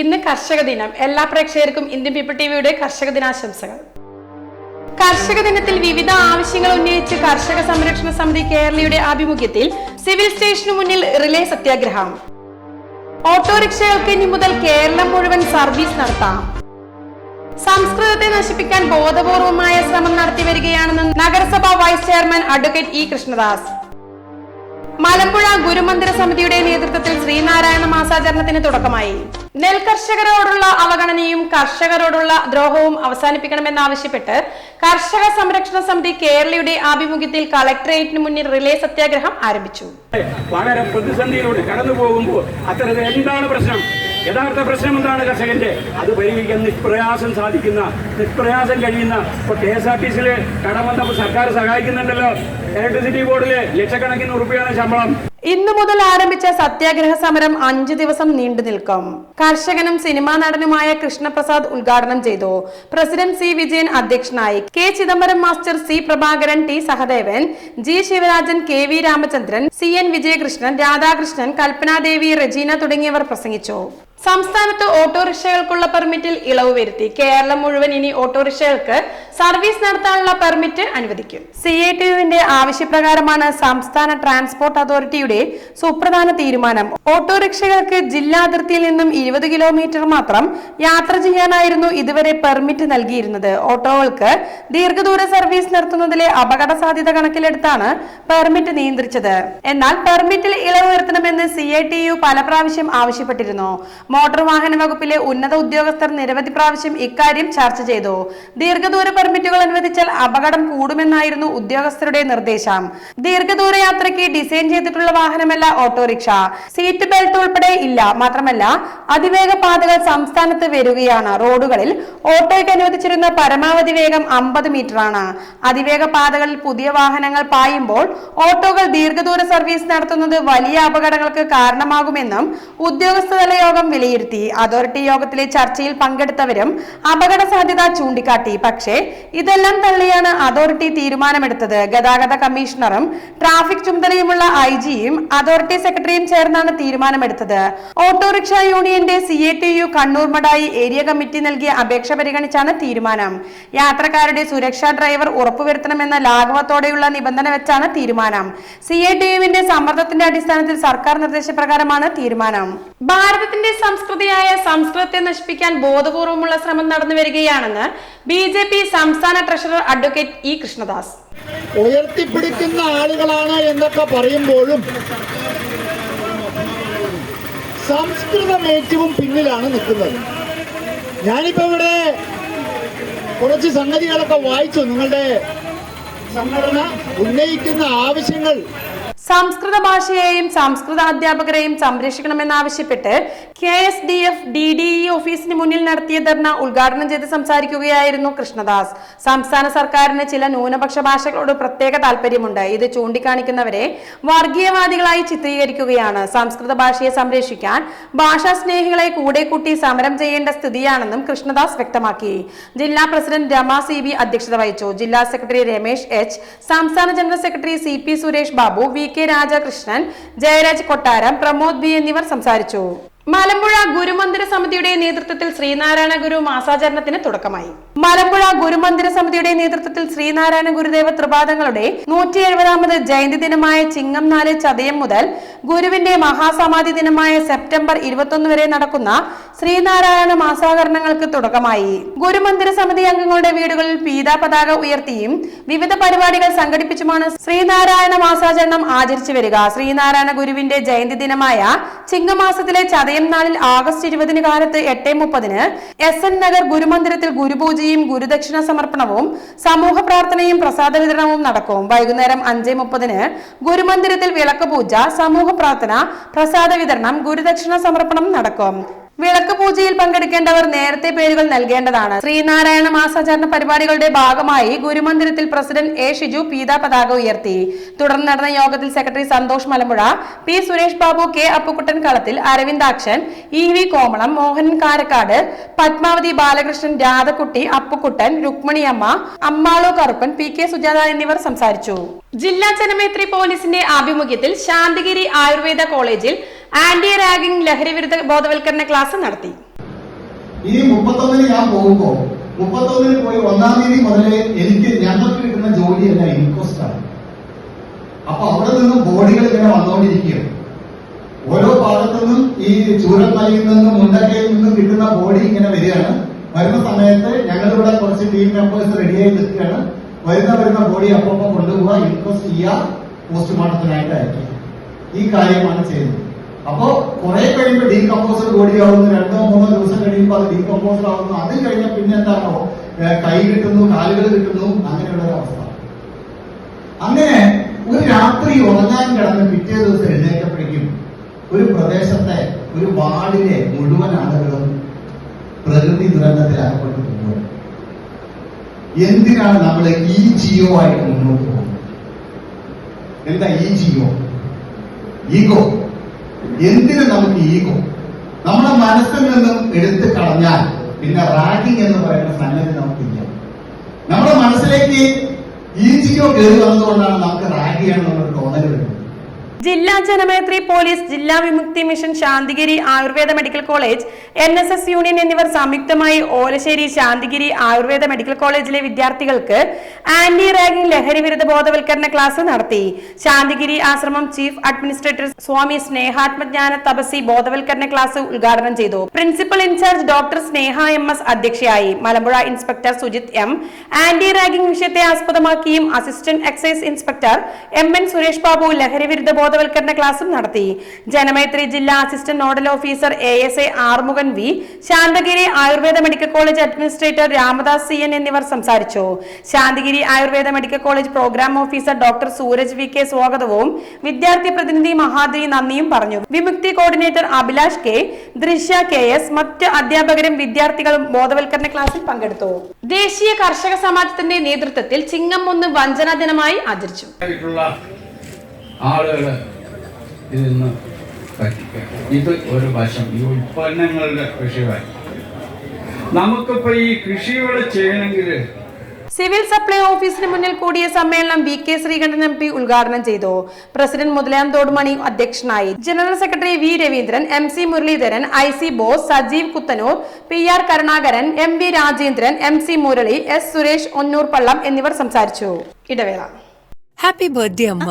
ഇന്ന് കർഷക ദിനം. എല്ലാ പ്രേക്ഷകർക്കും ഇന്ത്യൻ പീപ്പിൾ ടിവിയുടെ കർഷക ദിനാശംസകൾ. കർഷക ദിനത്തിൽ വിവിധ ആവശ്യങ്ങൾ ഉന്നയിച്ച് കർഷക സംരക്ഷണ സമിതി കേരളയുടെ ആഭിമുഖ്യത്തിൽ സിവിൽ സ്റ്റേഷനു മുന്നിൽ റിലേ സത്യാഗ്രഹം. ഓട്ടോറിക്ഷകൾക്ക് ഇനി മുതൽ കേരളം മുഴുവൻ സർവീസ് നടത്താം. സംസ്കൃതത്തെ നശിപ്പിക്കാൻ ബോധപൂർവമായ ശ്രമം നടത്തി വരികയാണെന്ന് നഗരസഭാ vice chairman advocate E Krishnadas. Malampuzha ഗുരുമന്ദിര സമിതിയുടെ നേതൃത്വത്തിൽ ശ്രീനാരായണ മാസാചരണത്തിന് തുടക്കമായി. നെൽകർഷകരോടുള്ള അവഗണനയും കർഷകരോടുള്ള ദ്രോഹവും അവസാനിപ്പിക്കണമെന്നാവശ്യപ്പെട്ട് കർഷക സംരക്ഷണ സമിതി കേരളയുടെ ആഭിമുഖ്യത്തിൽ കളക്ടറേറ്റിന് മുന്നിൽ റിലേ സത്യാഗ്രഹം ആരംഭിച്ചു. വളരെ പ്രതിസന്ധിയിലൂടെ കടന്നു പോകുമ്പോൾ അത്തരത്തിൽ എന്താണ് പ്രശ്നം? യഥാർത്ഥ പ്രശ്നം എന്താണ് കർഷകന്റെ? അത് പരിഹരിക്കാൻ നിഷ്പ്രയാസം സാധിക്കുന്ന നിഷ്പ്രയാസം കഴിയുന്ന ഇപ്പൊ കെ എസ് ആർ ടി സിയിൽ കടം വന്നപ്പോൾ സർക്കാർ സഹായിക്കുന്നുണ്ടല്ലോ. ഇലക്ട്രിസിറ്റി ബോർഡിൽ ലക്ഷക്കണക്കിന് ഉറുപ്പിയാണ് ശമ്പളം. ഇന്നു മുതൽ ആരംഭിച്ച സത്യാഗ്രഹ സമരം അഞ്ച് ദിവസം നീണ്ടു നിൽക്കും. കർഷകനും സിനിമാ നടനുമായ കൃഷ്ണപ്രസാദ് ഉദ്ഘാടനം ചെയ്തു. പ്രസിഡന്റ് സി വിജയൻ അധ്യക്ഷനായി K Chidambaram master C Prabhakaran T Sahadevan G Sivarajan K V Ramachandran C N Vijayakrishnan Radhakrishnan Kalpanadevi Regina തുടങ്ങിയവർ പ്രസംഗിച്ചു. സംസ്ഥാനത്ത് ഓട്ടോറിക്ഷകൾക്കുള്ള പെർമിറ്റിൽ ഇളവ് വരുത്തി. കേരളം മുഴുവൻ ഇനി ഓട്ടോറിക്ഷകൾക്ക് സർവീസ് നടത്താനുള്ള പെർമിറ്റ് അനുവദിക്കും. സി ഐ ടി യുവിന്റെ ആവശ്യപ്രകാരമാണ് സംസ്ഥാന ട്രാൻസ്പോർട്ട് അതോറിറ്റിയുടെ സുപ്രധാന തീരുമാനം. ഓട്ടോറിക്ഷകൾക്ക് ജില്ലാ അതിർത്തിയിൽ നിന്നും ഇരുപത് കിലോമീറ്റർ മാത്രം യാത്ര ചെയ്യാനായിരുന്നു ഇതുവരെ പെർമിറ്റ് നൽകിയിരുന്നത്. ഓട്ടോകൾക്ക് ദീർഘദൂര സർവീസ് നടത്തുന്നതിലെ അപകട സാധ്യത കണക്കിലെടുത്താണ് പെർമിറ്റ് നിയന്ത്രിച്ചത്. എന്നാൽ പെർമിറ്റിൽ ഇളവ് വരുത്തണമെന്ന് സി ഐ ടി യു പല പ്രാവശ്യം ആവശ്യപ്പെട്ടിരുന്നു. മോട്ടോർ വാഹന വകുപ്പിലെ ഉന്നത ഉദ്യോഗസ്ഥർ നിരവധി പ്രാവശ്യം ഇക്കാര്യം ചർച്ച ചെയ്തു. ദീർഘദൂര പെർമിറ്റുകൾ അനുവദിച്ചാൽ അപകടം കൂടുമെന്നായിരുന്നു ഉദ്യോഗസ്ഥരുടെ നിർദ്ദേശം. ദീർഘദൂര യാത്രയ്ക്ക് ഡിസൈൻ ചെയ്തിട്ടുള്ള വാഹനമല്ല ഓട്ടോറിക്ഷ. സീറ്റ് ബെൽറ്റ് ഉൾപ്പെടെ ഇല്ല. മാത്രമല്ല അതിവേഗ പാതകൾ സംസ്ഥാനത്ത് വരികയാണ്. റോഡുകളിൽ ഓട്ടോയ്ക്ക് അനുവദിച്ചിരുന്ന പരമാവധി വേഗം അമ്പത് മീറ്റർ ആണ് അതിവേഗ പാതകളിൽ പുതിയ വാഹനങ്ങൾ പായുമ്പോൾ ഓട്ടോകൾ ദീർഘദൂര സർവീസ് നടത്തുന്നത് വലിയ അപകടങ്ങൾക്ക് കാരണമാകുമെന്നും ഉദ്യോഗസ്ഥതല യോഗം വിലയിരുത്തി. അതോറിറ്റി യോഗത്തിലെ ചർച്ചയിൽ പങ്കെടുത്തവരും അപകട സാധ്യത ചൂണ്ടിക്കാട്ടി. പക്ഷേ ഇതെല്ലാം തള്ളിയാണ് അതോറിറ്റി തീരുമാനമെടുത്തത്. ഗതാഗത കമ്മീഷണറും ട്രാഫിക് ചുമതലയുമുള്ള ഐ ജിയും അതോറിറ്റി സെക്രട്ടറിയും ചേർന്നാണ് തീരുമാനമെടുത്തത്. ഓട്ടോറിക്ഷ യൂണിയന്റെ C A T U Kannur Madayi area committee നൽകിയ അപേക്ഷ പരിഗണിച്ചാണ് തീരുമാനം. യാത്രക്കാരുടെ സുരക്ഷാ ഡ്രൈവർ ഉറപ്പുവരുത്തണമെന്ന ലാഘവത്തോടെയുള്ള നിബന്ധന വെച്ചാണ് തീരുമാനം. സി എ ടി യുവിന്റെ സമ്മർദ്ദത്തിന്റെ അടിസ്ഥാനത്തിൽ സർക്കാർ നിർദ്ദേശപ്രകാരമാണ് തീരുമാനം. ഭാരതത്തിന്റെ സംസ്കൃതിയായ സംസ്കൃതത്തെ നശിപ്പിക്കാൻ ബോധപൂർവമുള്ള ശ്രമം നടന്നു വരികയാണെന്ന് ബി ജെ പി സംസ്ഥാന ട്രഷറർ അഡ്വക്കേറ്റ് ഇ കൃഷ്ണദാസ്. ഉയർത്തിപ്പിടിക്കുന്ന ആളുകളാണ് എന്നൊക്കെ പറയുമ്പോഴും സംസ്കൃതം ഏറ്റവും പിന്നിലാണ് നിൽക്കുന്നത്. ഞാനിപ്പോ ഇവിടെ കുറച്ച് സംഗതികളൊക്കെ വായിച്ചു. നിങ്ങളുടെ സംഘടന ഉന്നയിക്കുന്ന ആവശ്യങ്ങൾ സംസ്കൃത ഭാഷയെയും സംസ്കൃത അധ്യാപകരെയും സംരക്ഷിക്കണമെന്നാവശ്യപ്പെട്ട് K S D F D D E ഓഫീസിന് മുന്നിൽ നടത്തിയ ധർണ ഉദ്ഘാടനം ചെയ്ത് സംസാരിക്കുകയായിരുന്നു കൃഷ്ണദാസ്. സംസ്ഥാന സർക്കാരിന് ചില ന്യൂനപക്ഷ ഭാഷകളോട് പ്രത്യേക താല്പര്യമുണ്ട്. ഇത് ചൂണ്ടിക്കാണിക്കുന്നവരെ വർഗീയവാദികളായി ചിത്രീകരിക്കുകയാണ്. സംസ്കൃത ഭാഷയെ സംരക്ഷിക്കാൻ ഭാഷാ സ്നേഹികളെ കൂടെ കൂട്ടി സമരം ചെയ്യേണ്ട സ്ഥിതിയാണെന്നും കൃഷ്ണദാസ് വ്യക്തമാക്കി. ജില്ലാ പ്രസിഡന്റ് രമ സി ബി അധ്യക്ഷത വഹിച്ചു. ജില്ലാ സെക്രട്ടറി രമേശ് എച്ച് സംസ്ഥാന general secretary C P Suresh Babu V K Rajakrishnan Jayaraj Kottaram Pramod B എന്നിവർ സംസാരിച്ചു. മലമ്പുഴ ഗുരുമന്ദിര സമിതിയുടെ നേതൃത്വത്തിൽ ശ്രീനാരായണ ഗുരു മാസാചരണത്തിന് തുടക്കമായി. മലമ്പുഴ ഗുരുമന്ദിര സമിതിയുടെ നേതൃത്വത്തിൽ ശ്രീനാരായണ ഗുരുദേവ ത്രിപാദങ്ങളുടെ നൂറ്റി എഴുപതാമത് ജയന്തി ദിനമായ ചിങ്ങം നാല് ചതയം മുതൽ ഗുരുവിന്റെ മഹാസമാധി ദിനമായ സെപ്റ്റംബർ ഇരുപത്തൊന്ന് വരെ നടക്കുന്ന ശ്രീനാരായണ മാസാകരണങ്ങൾക്ക് തുടക്കമായി. ഗുരുമന്ദിര സമിതി അംഗങ്ങളുടെ വീടുകളിൽ പീതാ പതാക ഉയർത്തിയും വിവിധ പരിപാടികൾ സംഘടിപ്പിച്ചുമാണ് ശ്രീനാരായണ മാസാചരണം ആചരിച്ചു വരിക. ശ്രീനാരായണ ഗുരുവിന്റെ ജയന്തി ദിനമായ ചിങ്ങമാസത്തിലെ ചതയം നാളിൽ ആഗസ്റ്റ് ഇരുപതിന് കാലത്ത് എട്ട് മുപ്പതിന് എസ് എൻ നഗർ ഗുരുമന്ദിരത്തിൽ ഗുരുപൂജയും ഗുരുദക്ഷിണ സമർപ്പണവും സമൂഹ പ്രാർത്ഥനയും പ്രസാദ വിതരണവും നടക്കും. വൈകുന്നേരം അഞ്ച് മുപ്പതിന് ഗുരുമന്ദിരത്തിൽ വിളക്ക് പൂജ സമൂഹ പ്രാർത്ഥന പ്രസാദ വിതരണം ഗുരുദക്ഷിണ സമർപ്പണം നടക്കും. വിളക്ക് പൂജയിൽ പങ്കെടുക്കേണ്ടവർ നേരത്തെ പേരുകൾ നൽകേണ്ടതാണ്. ശ്രീനാരായണ മാസാചരണ പരിപാടികളുടെ ഭാഗമായി ഗുരുമന്ദിരത്തിൽ പ്രസിഡന്റ് എ ഷിജു പീതാ പതാക ഉയർത്തി. തുടർന്ന് നടന്ന യോഗത്തിൽ secretary Santhosh Malampuzha P Suresh Babu K Appukuttan Kalathil Aravindakshan E V Komalam Mohan Karakkad Padmavathi Balakrishnan Radhakutty Appukuttan Rukminiyamma Ammalu Karuppan P K Sujatha എന്നിവർ സംസാരിച്ചു. ജില്ലാ ജനമേത്രി പോലീസിന്റെ ആഭിമുഖ്യത്തിൽ ശാന്തിഗിരി ആയുർവേദ കോളേജിൽ ആന്റി റാഗിംഗ് ലഹരി വിരുദ്ധ ബോധവൽക്കരണ ക്ലാസ് നടത്തി. ഇനി മുപ്പത്തൊന്നിന് ഞാൻ പോകുമ്പോ മുപ്പത്തൊന്നിന് പോയി ഒന്നാം തീയതി മുതലേ എനിക്ക് ഞങ്ങൾക്ക് കിട്ടുന്ന ജോലിയല്ല ഇൻക്വസ്റ്റ് ആണ്. അപ്പൊ അവിടെ നിന്നും ബോഡികൾ ഇങ്ങനെ വന്നുകൊണ്ടിരിക്കുകയാണ് ഓരോ ഭാഗത്തു നിന്നും ഈ ചൂരന്മലയിൽ നിന്നും മുണ്ടക്കയിൽ നിന്നും കിട്ടുന്ന ബോഡി ഇങ്ങനെ വരികയാണ്. വരുന്ന സമയത്ത് ഞങ്ങളിവിടെ കുറച്ച് ടീം മെമ്പേഴ്സ് റെഡിയായി നിൽക്കുകയാണ്. വരുന്ന വരുന്ന ബോഡി അപ്പം കൊണ്ടുപോവുക ഇൻക്വസ്റ്റ് ചെയ്യുക പോസ്റ്റ്മോർട്ടത്തിനായിട്ട് അയക്കുക ഈ കാര്യമാണ് ചെയ്യുന്നത്. അപ്പോ കുറെ കഴിയുമ്പോൾ ഡീകമ്പോസർ ബോഡി ആവുന്നു രണ്ടോ മൂന്നോ ദിവസം കഴിയുമ്പോൾ അത് ഡീകമ്പോസർ ആവുന്നു. അത് കഴിഞ്ഞ പിന്നെ എന്താണോ? കൈ കിട്ടുന്നു കാലുകൾ കിട്ടുന്നു അങ്ങനെയുള്ള ഒരു അവസ്ഥ. അങ്ങനെ ഒരു രാത്രി ഉറങ്ങാൻ കിടന്ന് പിറ്റേ ദിവസം എഴുന്നേറ്റപ്പോഴേക്കും ഒരു പ്രദേശത്തെ ഒരു വാർഡിലെ മുഴുവൻ ആളുകളും പ്രകൃതി ദുരന്തത്തിൽ അകപ്പെട്ടു പോകുന്നത് എന്തിനാണ് നമ്മൾ ഈ ജിയോ ആയിട്ട് മുന്നോട്ട് പോകുന്നത്? എന്താ ഈ ജിയോ? ഈഗോ. എന്തിനു നമുക്ക് ഈഗോ? നമ്മുടെ മനസ്സിൽ നിന്നും എടുത്തു കളഞ്ഞാൽ പിന്നെ റാഗിങ് എന്ന് പറയുന്ന സംഗതി നമുക്കില്ല. നമ്മുടെ മനസ്സിലേക്ക് ഈ ജിയോ കയറി വന്നതുകൊണ്ടാണ് നമുക്ക് റാഗ് ചെയ്യണമെന്നുള്ള തോന്നൽ ജില്ലാ ജനമേത്രി പോലീസ് ജില്ലാ Vimukthi mission Santhigiri Ayurveda medical college N S S union എന്നിവർ സംയുക്തമായി ഓലശ്ശേരി ശാന്തിഗിരി ആയുർവേദ മെഡിക്കൽ കോളേജിലെ വിദ്യാർത്ഥികൾക്ക് ആന്റി റാഗിംഗ് ലഹരി വിരുദ്ധ ബോധവൽക്കരണ ക്ലാസ് നടത്തി. ശാന്തിഗിരി ആശ്രമം ചീഫ് അഡ്മിനിസ്ട്രേറ്റർ സ്വാമി സ്നേഹാത്മജ്ഞാന തപസി ബോധവൽക്കരണ ക്ലാസ് ഉദ്ഘാടനം ചെയ്തു. Principal incharge doctor Sneha M S അധ്യക്ഷയായി. Malampuzha inspector Sujith M. Anti ragging വിഷയത്തെ ആസ്പദമാക്കിയും assistant excise inspector M N Suresh Babu ലഹരി വിരുദ്ധ ബോധവൽക്കരണ ക്ലാസും നടത്തി. ജനമൈത്രി ജില്ലാ assistant nodal officer A S A Arumughan V. Santhigiri Ayurveda medical college administrator Ramadas C N എന്നിവർ സംസാരിച്ചു. Santhigiri Ayurveda medical college programme officer doctor Sooraj V K സ്വാഗതവും വിദ്യാർത്ഥി പ്രതിനിധി മഹാദ്രി നന്ദിയും പറഞ്ഞു. Vimukthi coordinator Abhilash K Drishya K S മറ്റ് അധ്യാപകരും വിദ്യാർത്ഥികളും ബോധവൽക്കരണ ക്ലാസ്സിൽ പങ്കെടുത്തു. ദേശീയ കർഷക സമാജത്തിന്റെ നേതൃത്വത്തിൽ ചിങ്ങം ഒന്ന് വഞ്ചനാ ദിനമായി ആചരിച്ചു. ആളുകൾ ഇതിൽ നിന്ന് പറ്റിക്കുക. ഇത് ഒരു വശം. ഈ ഉൽപ്പന്നങ്ങളുടെ വിഷയമായി നമുക്കിപ്പോ ഈ കൃഷികൾ ചെയ്യണമെങ്കിൽ സിവിൽ സപ്ലൈ ഓഫീസിന് മുന്നിൽ കൂടിയ സമ്മേളനം V K Sreekantan M P ഉദ്ഘാടനം ചെയ്തു. പ്രസിഡന്റ് മുതലാം തോടുമണി അധ്യക്ഷനായി. General secretary V Raveendran M C Muraleedharan I C Bose Sajeev Kuthanur P R Karunakaran M V Rajendran M C Murali S Suresh Onnur Pallam എന്നിവർ സംസാരിച്ചു. ഇടവേള. Happy birthday അമ്മ.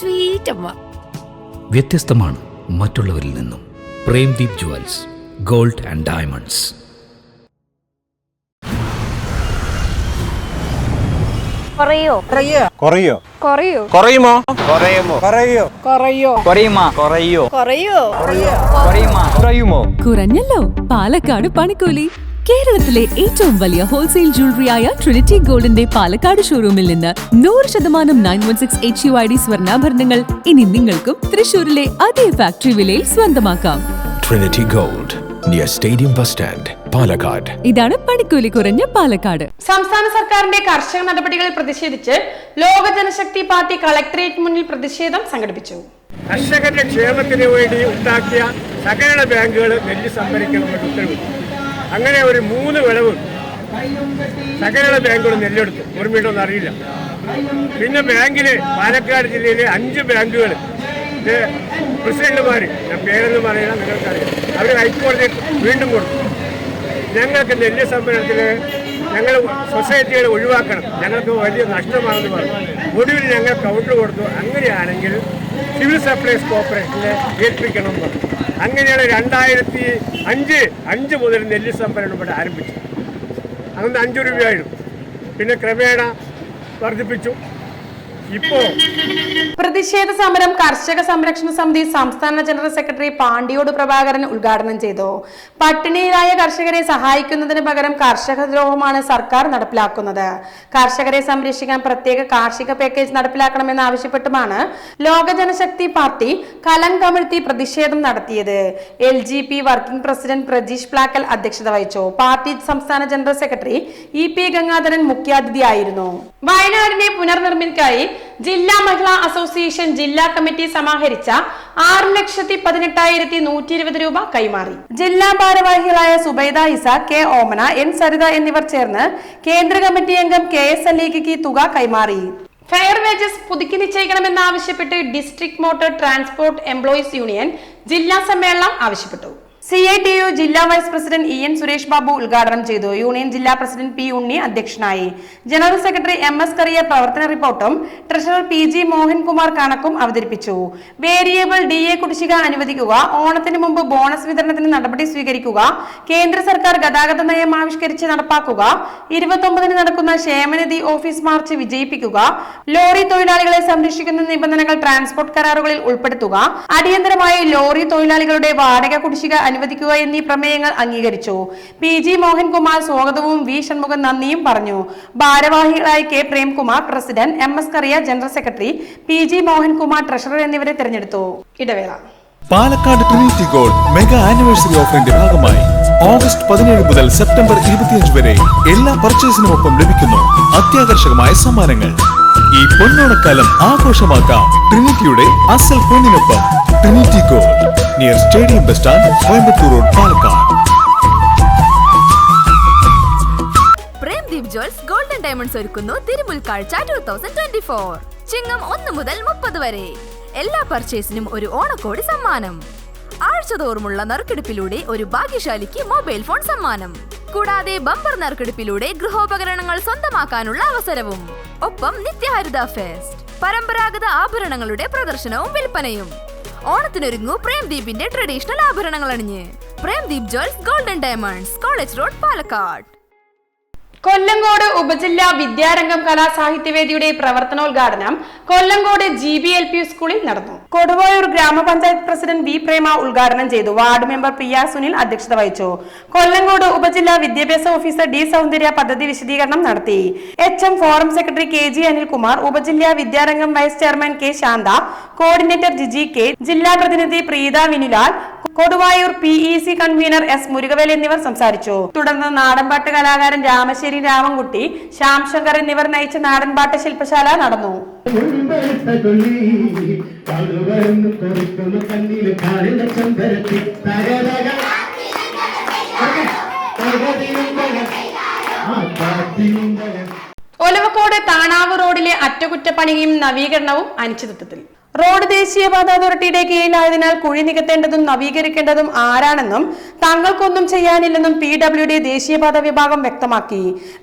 Sweet അമ്മ വ്യത്യസ്തമാണ് മറ്റുള്ളവരിൽ നിന്നും Premdeep jewels gold and diamonds കുറയോ കുറയോ കുറയോ കുറയുമോ കുറയുമോ കുറയോ കുറയോ കുറയുമാ കുറയോ കുറയോ കുറയുമാ കുറയുമോ കുറഞ്ഞല്ലോ പാലക്കാട് പണിക്കൂലി കേരളത്തിലെ ഏറ്റവും വലിയ ഹോൾസെയിൽ ജ്വല്ലറിയായ ട്രിനിറ്റി ഗോൾഡിന്റെ പാലക്കാട് ഷോറൂമിൽ നിന്ന് നൂറ് ശതമാനം nine one six H U I D സ്വർണാഭരണങ്ങൾ ഇനി നിങ്ങൾക്കും തൃശൂരിലെ അതേ ഫാക്ടറി വിലയിൽ സ്വന്തമാക്കാം. Trinity gold near stadium bus stand Palakkad ഇതാണ് പണിക്കൂലി കുറഞ്ഞ പാലക്കാട്. സംസ്ഥാന സർക്കാരിന്റെ കർഷക നടപടികളിൽ പ്രതിഷേധിച്ച് ലോക ജനശക്തി പാർട്ടി കളക്ടറേറ്റ് മുന്നിൽ പ്രതിഷേധം സംഘടിപ്പിച്ചു. കർഷകരുടെ ക്ഷേമത്തിന് വേണ്ടി ഉണ്ടാക്കിയ സഹകരണ ബാങ്കുകൾ നെല്ല് സംഭരിക്കണമെന്ന് ഉത്തരവ് അങ്ങനെ ഒരു മൂന്ന് വിളവ് സകല ബാങ്കുകൾ നെല്ലെടുത്തു. ഓർമ്മയുണ്ടോന്ന് അറിയില്ല. പിന്നെ ബാങ്കിൽ പാലക്കാട് ജില്ലയിലെ അഞ്ച് ബാങ്കുകൾ പ്രസിഡന്റുമാർ ഞാൻ പേരെന്ന് പറയുന്ന നിങ്ങൾക്കറിയാം. അവർ ഹൈക്കോടതി വീണ്ടും കൊടുത്തു. ഞങ്ങൾക്ക് നെല്ല് സംഭരണത്തിൽ ഞങ്ങൾ സൊസൈറ്റികളെ ഒഴിവാക്കണം. ഞങ്ങൾക്ക് വലിയ നഷ്ടമാണെന്ന് പറഞ്ഞു. ഒടുവിൽ ഞങ്ങൾ കൗണ്ടർ കൊടുത്തു. അങ്ങനെയാണെങ്കിൽ സിവിൽ സപ്ലൈസ് കോർപ്പറേഷനെ ഏൽപ്പിക്കണം എന്ന് അങ്ങനെയാണ് രണ്ടായിരത്തി അഞ്ച് അഞ്ച് മുതൽ നെല്ല് സംഭരണം ഇവിടെ ആരംഭിച്ചു അന്ന് അഞ്ച് രൂപയായിരുന്നു. പിന്നെ ക്രമേണ വർദ്ധിപ്പിച്ചു. പ്രതിഷേധ സമരം കർഷക സംരക്ഷണ സമിതി സംസ്ഥാന ജനറൽ സെക്രട്ടറി പാണ്ടിയോട് പ്രഭാകരൻ ഉദ്ഘാടനം ചെയ്തു. പട്ടിണിയിലായ കർഷകരെ സഹായിക്കുന്നതിന് പകരം കർഷക ദ്രോഹമാണ് സർക്കാർ നടപ്പിലാക്കുന്നത്. കർഷകരെ സംരക്ഷിക്കാൻ പ്രത്യേക കാർഷിക പാക്കേജ് നടപ്പിലാക്കണമെന്ന് ആവശ്യപ്പെട്ടുമാണ് ലോക ജനശക്തി പാർട്ടി കലം കമിഴ്ത്തി പ്രതിഷേധം നടത്തിയത്. L G P working president Prajeesh Plakkal അധ്യക്ഷത വഹിച്ചു. പാർട്ടി സംസ്ഥാന general secretary E P Gangadharan മുഖ്യാതിഥിയായിരുന്നു. വയനാടിനെ പുനർനിർമ്മിതിക്കായി ജില്ലാ മഹിളാ അസോസിയേഷൻ ജില്ലാ കമ്മിറ്റി സമാഹരിച്ച ആറ് ലക്ഷത്തി പതിനെട്ടായിരത്തി നൂറ്റി ഇരുപത് രൂപ കൈമാറി. ജില്ലാ ഭാരവാഹികളായ സുബൈദ ഇസ കെ ഓമന എൻ സരിത എന്നിവർ ചേർന്ന് കേന്ദ്ര കമ്മിറ്റി അംഗം കെ എസ് അലീഖിക്ക് തുക കൈമാറി. ഫെയർ വേജസ് പുതുക്കി നിശ്ചയിക്കണമെന്നാവശ്യപ്പെട്ട് district motor transport employees union ജില്ലാ സമ്മേളനം ആവശ്യപ്പെട്ടു. സി ഐ ടി യു ജില്ലാ vice president E N Suresh Babu ഉദ്ഘാടനം ചെയ്തു. യൂണിയൻ ജില്ലാ പ്രസിഡന്റ് പി ഉണ്ണി അധ്യക്ഷനായി. ജനറൽ സെക്രട്ടറി എം എസ് കറിയ പ്രവർത്തന റിപ്പോർട്ടും ട്രഷറർ പി ജി മോഹൻകുമാർ കണക്കും അവതരിപ്പിച്ചു. വേരിയബിൾ ഡി എ കുടിശ്ശിക അനുവദിക്കുക ഓണത്തിന് മുമ്പ് ബോണസ് വിതരണത്തിന് നടപടി സ്വീകരിക്കുക കേന്ദ്ര സർക്കാർ ഗതാഗത നയം ആവിഷ്കരിച്ച് നടപ്പാക്കുക ഇരുപത്തൊമ്പതിന് നടക്കുന്ന ക്ഷേമനിധി ഓഫീസ് മാർച്ച് വിജയിപ്പിക്കുക ലോറി തൊഴിലാളികളെ സംരക്ഷിക്കുന്ന നിബന്ധനകൾ ട്രാൻസ്പോർട്ട് കരാറുകളിൽ ഉൾപ്പെടുത്തുക അടിയന്തരമായി ലോറി തൊഴിലാളികളുടെ വാടക കുടിശ്ശിക അനുവദിക്കുക എന്നീ പ്രമേയങ്ങൾ അംഗീകരിച്ചു. പി ജി മോഹൻകുമാർ സ്വാഗതവും വി ഷൺമുഖൻ നന്ദിയും പറഞ്ഞു. ഭാരവാഹികളായി K Premkumar president M S Kariya general secretary P G Mohankumar treasurer എന്നിവരെ തെരഞ്ഞെടുത്തു. ഇടവേള. Palakkad Trinity gold mega anniversary ഓഫറിന്റെ ഭാഗമായി ഓഗസ്റ്റ് പതിനേഴ് മുതൽ സെപ്റ്റംബർ ഇരുപത്തിയഞ്ച് വരെ എല്ലാ പർച്ചേസിനും ഒപ്പം ലഭിക്കുന്നു അത്യാകർഷകമായ സമ്മാനങ്ങൾ. ഈ പൊന്നോണക്കാലം ആഘോഷമാക്കാം ട്രിനിറ്റിയുടെ അസൽ പൊന്നിനൊപ്പം Trinity gold near stadium bus stand Coimbatore road Palakkad. Jewels golden diamonds ഒരുക്കുന്നു തിരുമുൽക്കാഴ്ച two thousand twenty four Chingam ഒന്ന് മുതൽ മുപ്പത് വരെ. എല്ലാ പർച്ചേസിനും ഒരു ഓണക്കോടി സമ്മാനം. ആഴ്ചതോറുമുള്ള നറുക്കെടുപ്പിലൂടെ ഒരു ഭാഗ്യശാലിക്ക് മൊബൈൽ ഫോൺ സമ്മാനം. കൂടാതെ ബമ്പർ നറുക്കെടുപ്പിലൂടെ ഗൃഹോപകരണങ്ങൾ സ്വന്തമാക്കാനുള്ള അവസരവും. ഒപ്പം നിത്യഹരിത ഫെസ്റ്റ് പരമ്പരാഗത ആഭരണങ്ങളുടെ പ്രദർശനവും വിൽപ്പനയും. ഓണത്തിനൊരുങ്ങു പ്രേംദീപിന്റെ ട്രഡീഷണൽ ആഭരണങ്ങൾ അണിഞ്ഞ് Premdeep jewels golden diamonds college road Palakkad. Kollengode ഉപജില്ലാ വിദ്യാരംഗം കലാസാഹിത്യവേദിയുടെ പ്രവർത്തനോദ്ഘാടനം Kollengode G B L P സ്കൂളിൽ നടന്നു. കൊടുവായൂർ ഗ്രാമപഞ്ചായത്ത് പ്രസിഡന്റ് വി പ്രേമ ഉദ്ഘാടനം ചെയ്തു. Ward member P R Sunil അധ്യക്ഷത വഹിച്ചു. കൊല്ലങ്കോട് ഉപജില്ലാ വിദ്യാഭ്യാസ ഓഫീസർ ഡി സൗന്ദര്യ പദ്ധതി വിശദീകരണം നടത്തി. H M forum secretary K G Anilkumar ഉപജില്ലാ വിദ്യാരംഗം vice chairman K Shantha coordinator Jiji K ജില്ലാ പ്രതിനിധി Preetha Vinulal Koduvayur P E C convener S Murugavel എന്നിവർ സംസാരിച്ചു. തുടർന്ന് നാടൻപാട്ട് കലാകാരൻ രാമശ്ശേരി രാമൻകുട്ടി ശ്യാം ശങ്കർ എന്നിവർ നയിച്ച നാടൻപാട്ട് ശില്പശാല നടന്നു. ഒലവക്കോട് താണാവ് റോഡിലെ അറ്റകുറ്റപ്പണിയും നവീകരണവും അനിശ്ചിതത്വത്തിൽ. റോഡ് ദേശീയപാത അതോറിറ്റിയുടെ കീഴിലായതിനാൽ കുഴി നികത്തേണ്ടതും നവീകരിക്കേണ്ടതും ആരാണെന്നും തങ്ങൾക്കൊന്നും ചെയ്യാനില്ലെന്നും പി ഡബ്ല്യു ഡി ദേശീയപാത വിഭാഗം വ്യക്തമാക്കി.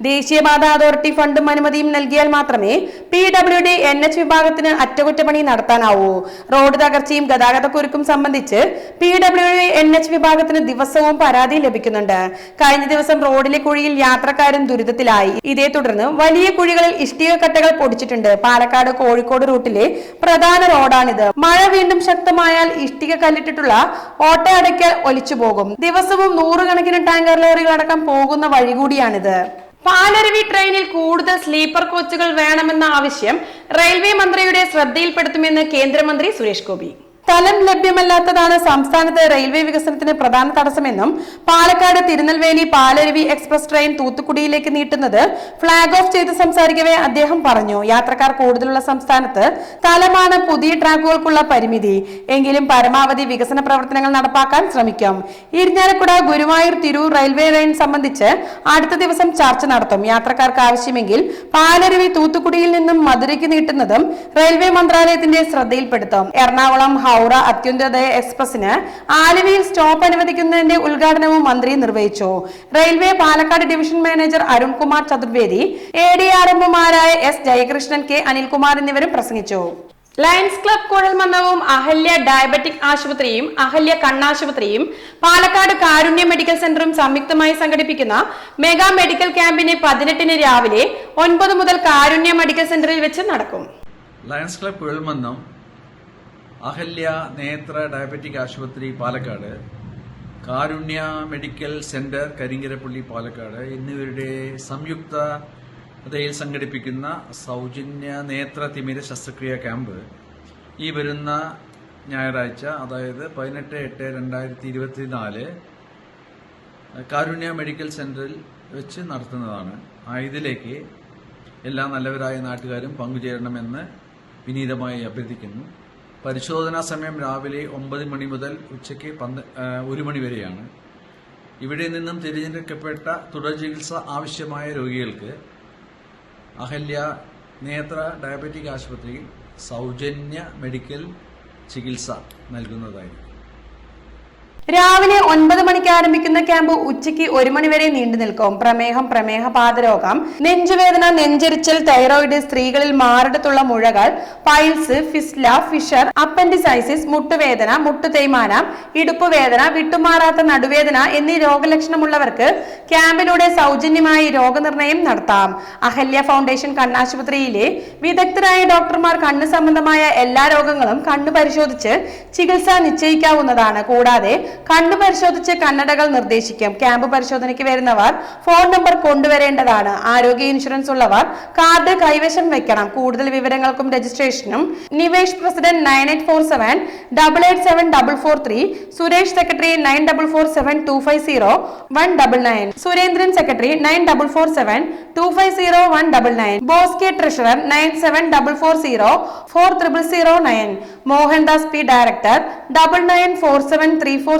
ദേശീയപാത അതോറിറ്റി ഫണ്ടും അനുമതിയും നൽകിയാൽ മാത്രമേ P W D N H വിഭാഗത്തിന് അറ്റകുറ്റപ്പണി നടത്താനാവൂ. റോഡ് തകർച്ചയും ഗതാഗതക്കുരുക്കും സംബന്ധിച്ച് P W D N H വിഭാഗത്തിന് ദിവസവും പരാതി ലഭിക്കുന്നുണ്ട്. കഴിഞ്ഞ ദിവസം റോഡിലെ കുഴിയിൽ യാത്രക്കാരും ദുരിതത്തിലായി. ഇതേ തുടർന്ന് വലിയ കുഴികളിൽ ഇഷ്ടിക കട്ടകൾ പൊടിച്ചിട്ടുണ്ട്. പാലക്കാട് കോഴിക്കോട് റൂട്ടിലെ പ്രധാന റോഡാണിത്. മഴ വീണ്ടും ശക്തമായാൽ ഇഷ്ടിക കല്ലിട്ടിട്ടുള്ള ഓട്ടയടയ്ക്കൽ ഒലിച്ചു പോകും. ദിവസവും നൂറുകണക്കിന് ടാങ്കർ ലോറികൾ ലോറികളടക്കം പോകുന്ന വഴി കൂടിയാണിത് പാലരുവി ട്രെയിനിൽ കൂടുതൽ സ്ലീപ്പർ കോച്ചുകൾ വേണമെന്ന ആവശ്യം റെയിൽവേ മന്ത്രിയുടെ ശ്രദ്ധയിൽപ്പെടുത്തുമെന്ന് കേന്ദ്രമന്ത്രി സുരേഷ് ഗോപി. സ്ഥലം ലഭ്യമല്ലാത്തതാണ് സംസ്ഥാനത്ത് റെയിൽവേ വികസനത്തിന് പ്രധാന തടസ്സമെന്നും പാലക്കാട് തിരുനെൽവേലി പാലരുവി എക്സ്പ്രസ് ട്രെയിൻ തൂത്തുക്കുടിയിലേക്ക് നീട്ടുന്നത് ഫ്ളാഗ് ഓഫ് ചെയ്ത് സംസാരിക്കവേ അദ്ദേഹം പറഞ്ഞു. യാത്രക്കാർ കൂടുതലുള്ള സംസ്ഥാനത്ത് സ്ഥലമാണ് പുതിയ ട്രാക്കുകൾക്കുള്ള പരിമിതി. എങ്കിലും പരമാവധി വികസന പ്രവർത്തനങ്ങൾ നടപ്പാക്കാൻ ശ്രമിക്കും. ഇരിഞ്ഞാലക്കുട ഗുരുവായൂർ തിരൂർ റെയിൽവേ ലൈൻ സംബന്ധിച്ച് അടുത്ത ദിവസം ചർച്ച നടത്തും. യാത്രക്കാർക്ക് ആവശ്യമെങ്കിൽ പാലരുവി തൂത്തുക്കുടിയിൽ നിന്നും മധുരയ്ക്ക് നീട്ടുന്നതും റെയിൽവേ മന്ത്രാലയത്തിന്റെ ശ്രദ്ധയിൽപ്പെടുത്തും. എറണാകുളം ഹൗറ അത്യുന്നതയ എക്സ്പ്രസിന് ആലുവയിൽ സ്റ്റോപ്പ് അനുവദിക്കുന്നതിന്റെ ഉദ്ഘാടനവും മന്ത്രി നിർവഹിച്ചു. Railway Palakkad division manager Arunkumar Chaturvedi A D R എംമാരായ S Jayakrishnan K Anilkumar എന്നിവരും പ്രസംഗിച്ചു. ലയൺസ് ക്ലബ് കുഴൽമന്നവും അഹല്യ ഡയബറ്റിക് ആശുപത്രിയും അഹല്യ കണ്ണാശുപത്രിയും പാലക്കാട് കാരുണ്യ മെഡിക്കൽ സെന്ററും സംയുക്തമായി സംഘടിപ്പിക്കുന്ന മെഗാ മെഡിക്കൽ ക്യാമ്പിന് പതിനെട്ടിന് രാവിലെ ഒൻപത് മുതൽ കാരുണ്യ മെഡിക്കൽ സെന്ററിൽ വെച്ച് നടക്കും. ലയൺസ് ക്ലബ് കുഴൽമന്നം അഹല്യ നേത്ര ഡയബറ്റിക് ആശുപത്രി പാലക്കാട് കാരുണ്യ മെഡിക്കൽ സെന്റർ കരിങ്കരപ്പള്ളി പാലക്കാട് എന്നിവരുടെ സംയുക്ത തയിൽ സംഘടിപ്പിക്കുന്ന സൗജന്യ നേത്ര തിമിര ശസ്ത്രക്രിയ ക്യാമ്പ് ഈ വരുന്ന ഞായറാഴ്ച അതായത് പതിനെട്ട് എട്ട് രണ്ടായിരത്തി ഇരുപത്തിനാല് കാരുണ്യ മെഡിക്കൽ സെന്ററിൽ വെച്ച് നടത്തുന്നതാണ്. ഇതിലേക്ക് എല്ലാ നല്ലവരായ നാട്ടുകാരും പങ്കുചേരണമെന്ന് വിനീതമായി അഭ്യർത്ഥിക്കുന്നു. പരിശോധനാ സമയം രാവിലെ ഒമ്പത് മണി മുതൽ ഉച്ചയ്ക്ക് പന്ത് ഒരു മണി വരെയാണ്. ഇവിടെ നിന്നും തിരഞ്ഞെടുക്കപ്പെട്ട തുടർ ചികിത്സ ആവശ്യമായ രോഗികൾക്ക് അഹല്യ നേത്ര ഡയബറ്റിക് ആശുപത്രിയിൽ സൗജന്യ മെഡിക്കൽ ചികിത്സ നൽകുന്നതായിരിക്കും. രാവിലെ ഒൻപത് മണിക്ക് ആരംഭിക്കുന്ന ക്യാമ്പ് ഉച്ചയ്ക്ക് ഒരു മണിവരെ നീണ്ടു നിൽക്കും. പ്രമേഹം പ്രമേഹ പാതരോഗം നെഞ്ചുവേദന നെഞ്ചരിച്ചൽ തൈറോയിഡ് സ്ത്രീകളിൽ മാറിടത്തുള്ള മുഴകൾ പൈൽസ് ഫിസ്ല ഫിഷർ അപ്പൻഡിസൈസിസ് മുട്ടുവേദന മുട്ടുതേയ്മാനം തേയ്മാനം ഇടുപ്പുവേദന വിട്ടുമാറാത്ത നടുവേദന എന്നീ രോഗലക്ഷണമുള്ളവർക്ക് ക്യാമ്പിലൂടെ സൗജന്യമായി രോഗനിർണയം നടത്താം. അഹല്യ ഫൗണ്ടേഷൻ കണ്ണാശുപത്രിയിലെ വിദഗ്ധരായ ഡോക്ടർമാർ കണ്ണ് സംബന്ധമായ എല്ലാ രോഗങ്ങളും കണ്ണു പരിശോധിച്ച് ചികിത്സ നിശ്ചയിക്കാവുന്നതാണ്. കൂടാതെ കണ്ണു പരിശോധിച്ച് കണ്ണടകൾ നിർദ്ദേശിക്കും. ക്യാമ്പ് പരിശോധനയ്ക്ക് വരുന്നവർ ഫോൺ നമ്പർ കൊണ്ടുവരേണ്ടതാണ്. ആരോഗ്യ ഇൻഷുറൻസ് ഉള്ളവർ കാർഡ് കൈവശം വെക്കണം. കൂടുതൽ വിവരങ്ങൾക്കും രജിസ്ട്രേഷനും Nivesh president nine eight four seven double eight seven double four three Suresh secretary nine double four seven two five zero one double nine Surendran secretary nine double four seven two five zero one double nine Bose K treasurer nine seven double four zero four triple zero nine Mohandas P director double nine four seven three four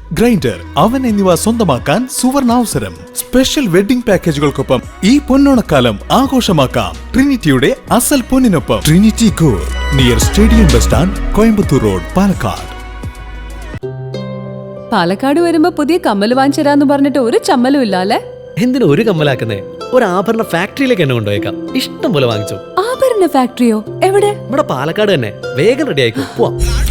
grinder oven എന്നിവ സ്വന്തമാക്കാൻ സുവർണാവസരം. Special wedding പാക്കേജുകൾക്കൊപ്പം ഈ പൊന്നോണക്കാലം ആഘോഷമാക്കാം. ട്രിനിറ്റിയുടെ അസൽ പൊന്നിനൊപ്പം. Trinity gold near stadium bus stand Coimbatore road Palakkad. Palakkad വരുമ്പോ പുതിയ കമ്മൽ വാങ്ങിച്ചരാന്ന് പറഞ്ഞിട്ട് ഒരു ചമ്മലും ഇല്ല അല്ലെ എന്തിനു ഒരു കമ്മലാക്കുന്നേ? ഒരു ആഭരണ ഫാക്ടറിയിലേക്ക് എന്നെ കൊണ്ടുപോയേക്കാം. ഇഷ്ടം പോലെ വാങ്ങിച്ചു. ആഭരണ ഫാക്ടറിയോ എവിടെ? ഇവിടെ പാലക്കാട് തന്നെ. വേഗം റെഡി ആയിക്കോ. പോവാം.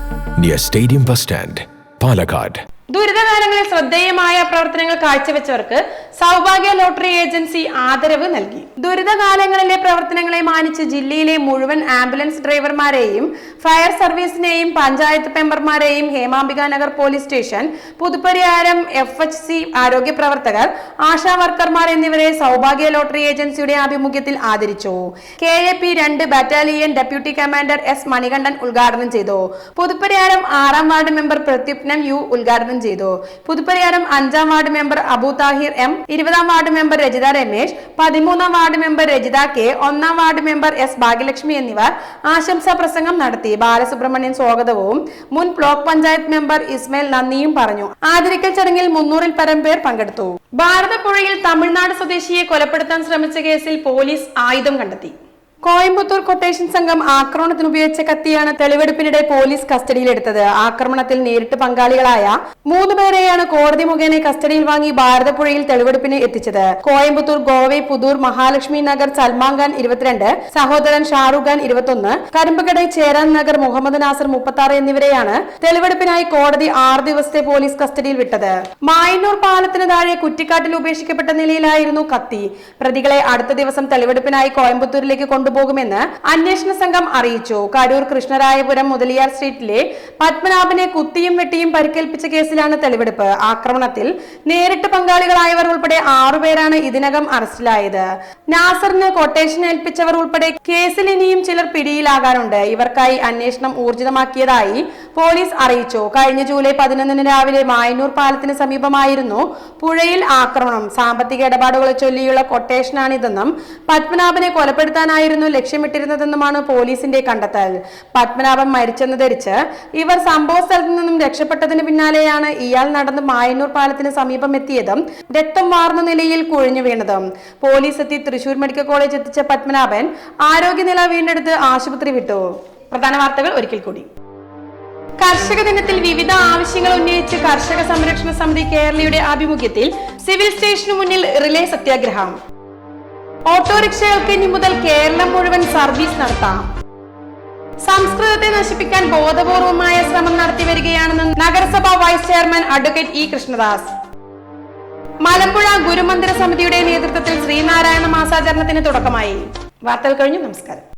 near stadium bus stand Palakkad ദുരിതകാലങ്ങളിൽ ശ്രദ്ധേയമായ പ്രവർത്തനങ്ങൾ കാഴ്ചവെച്ചവർക്ക് സൗഭാഗ്യ ലോട്ടറി ഏജൻസി ആദരവ് നൽകി. ദുരിതകാലങ്ങളിലെ പ്രവർത്തനങ്ങളെ മാനിച്ച് ജില്ലയിലെ മുഴുവൻ ആംബുലൻസ് ഡ്രൈവർമാരെയും ഫയർ സർവീസിനെയും panchayat മെമ്പർമാരെയും Hemambika Nagar police station Puthupariyaram F H C ആരോഗ്യ പ്രവർത്തകർ ആശാ വർക്കർമാർ എന്നിവരെ സൗഭാഗ്യ ലോട്ടറി ഏജൻസിയുടെ ആഭിമുഖ്യത്തിൽ ആദരിച്ചു. കെ എ പി രണ്ട് battalion deputy commander S Manikandan ഉദ്ഘാടനം ചെയ്തു. പുതുപ്പരിയാരം ആറാം വാർഡ് മെമ്പർ പ്രത്യുപ്നം യു ഉദ്ഘാടനം ചെയ്തു. പുതുപ്പരിയാരം അഞ്ചാം ward member Abu Thahir M ഇരുപതാം വാർഡ് മെമ്പർ രജിത രമേശ് പതിമൂന്നാം വാർഡ് മെമ്പർ രജിത കെ ഒന്നാം വാർഡ് മെമ്പർ എസ് ഭാഗ്യലക്ഷ്മി എന്നിവർ ആശംസാ പ്രസംഗം നടത്തി. ബാലസുബ്രഹ്മണ്യൻ സ്വാഗതവും. മുൻ ബ്ലോക്ക് പഞ്ചായത്ത് മെമ്പർ ഇസ്മയിൽ നന്ദിയും പറഞ്ഞു. ആദരിക്കൽ ചടങ്ങിൽ മുന്നൂറിൽ പരം പേർ പങ്കെടുത്തു. ഭാരതപ്പുഴയിൽ തമിഴ്നാട് സ്വദേശിയെ കൊലപ്പെടുത്താൻ ശ്രമിച്ച കേസിൽ പോലീസ് ആയുധം കണ്ടെത്തി. കോയമ്പത്തൂർ കൊട്ടേഷൻ സംഘം ആക്രമണത്തിന് ഉപയോഗിച്ച കത്തിയാണ് തെളിവെടുപ്പിനിടെ പോലീസ് കസ്റ്റഡിയിലെടുത്തത്. ആക്രമണത്തിൽ നേരിട്ട് പങ്കാളികളായ മൂന്ന് പേരെയാണ് കോടതി മുഖേന കസ്റ്റഡിയിൽ വാങ്ങി ഭാരതപ്പുഴയിൽ തെളിവെടുപ്പിന് എത്തിച്ചത്. കോയമ്പത്തൂർ ഗോവ പുതൂർ മഹാലക്ഷ്മി നഗർ സൽമാൻ ഖാൻ ഇരുപത്തിരണ്ട് സഹോദരൻ ഷാറുഖ് ഖാൻ ഇരുപത്തൊന്ന് കരുമ്പകടൈ ചേരാൻ നഗർ മുഹമ്മദ് നാസർ മുപ്പത്തി എന്നിവരെയാണ് തെളിവെടുപ്പിനായി കോടതി ആറ് ദിവസത്തെ പോലീസ് കസ്റ്റഡിയിൽ വിട്ടത്. മായന്നൂർ പാലത്തിന് താഴെ കുറ്റിക്കാട്ടിൽ ഉപേക്ഷിക്കപ്പെട്ട നിലയിലായിരുന്നു കത്തി. പ്രതികളെ അടുത്ത ദിവസം തെളിവെടുപ്പിനായി കോയമ്പത്തൂരിലേക്ക് കൊണ്ടുപോകുമെന്ന് അന്വേഷണ സംഘം അറിയിച്ചു. കരൂർ കൃഷ്ണരായപുരം മുതലിയാർ സ്ട്രീറ്റിലെ പത്മനാഭനെ കുത്തിയും വെട്ടിയും പരിക്കേൽപ്പിച്ച കേസിലാണ് തെളിവെടുപ്പ്. ആക്രമണത്തിൽ നേരിട്ട് പങ്കാളികളായവർ ഉൾപ്പെടെ ആറുപേരാണ് ഇതിനകം അറസ്റ്റിലായത്. നാസറിന് കൊട്ടേഷൻ ഏൽപ്പിച്ചവർ ഉൾപ്പെടെ കേസിൽ ഇനിയും ചിലർ പിടിയിലാകാനുണ്ട്. ഇവർക്കായി അന്വേഷണം ഊർജിതമാക്കിയതായി പോലീസ് അറിയിച്ചു. കഴിഞ്ഞ ജൂലൈ പതിനൊന്നിന് രാവിലെ മായന്നൂർ പാലത്തിന് സമീപമായിരുന്നു പുഴയിൽ ആക്രമണം. സാമ്പത്തിക ഇടപാടുകളെ ചൊല്ലിയുള്ള കൊട്ടേഷനാണിതെന്നും പത്മനാഭനെ കൊലപ്പെടുത്താനായിരുന്നു ലക്ഷ്യമിട്ടിരുന്നതെന്നുമാണ് പോലീസിന്റെ കണ്ടെത്തൽ. പത്മനാഭൻ മരിച്ചെന്ന് ധരിച്ച് ഇവർ സംഭവ സ്ഥലത്തു നിന്നും രക്ഷപ്പെട്ടതിന് പിന്നാലെയാണ് ഇയാൾ നടന്ന് മായന്നൂർ പാലത്തിന് സമീപം എത്തിയതും രക്തം വാർന്ന നിലയിൽ കുഴഞ്ഞു വീണതും. പോലീസ് എത്തി തൃശൂർ മെഡിക്കൽ കോളേജ് എത്തിച്ച പത്മനാഭൻ ആരോഗ്യനില വീണ്ടെടുത്ത് ആശുപത്രി വിട്ടു. പ്രധാന വാർത്തകൾ ഒരിക്കൽ കൂടി. കർഷക ദിനത്തിൽ വിവിധ ആവശ്യങ്ങൾ ഉന്നയിച്ച് കർഷക സംരക്ഷണ സമിതി കേരളയുടെ ആഭിമുഖ്യത്തിൽ സിവിൽ സ്റ്റേഷനു മുന്നിൽ റിലേ സത്യാഗ്രഹം. ഓട്ടോറിക്ഷകൾക്ക് ഇനി മുതൽ കേരളം മുഴുവൻ സർവീസ് നടത്താം. സംസ്കൃതത്തെ നശിപ്പിക്കാൻ ബോധപൂർവമായ ശ്രമം നടത്തി വരികയാണെന്ന് നഗരസഭാ vice chairman advocate E Krishnadas. Malampuzha ഗുരുമന്ദിര സമിതിയുടെ നേതൃത്വത്തിൽ ശ്രീനാരായണ മാസാചരണത്തിന് തുടക്കമായി. വാർത്തകൾ കഴിഞ്ഞു. നമസ്കാരം.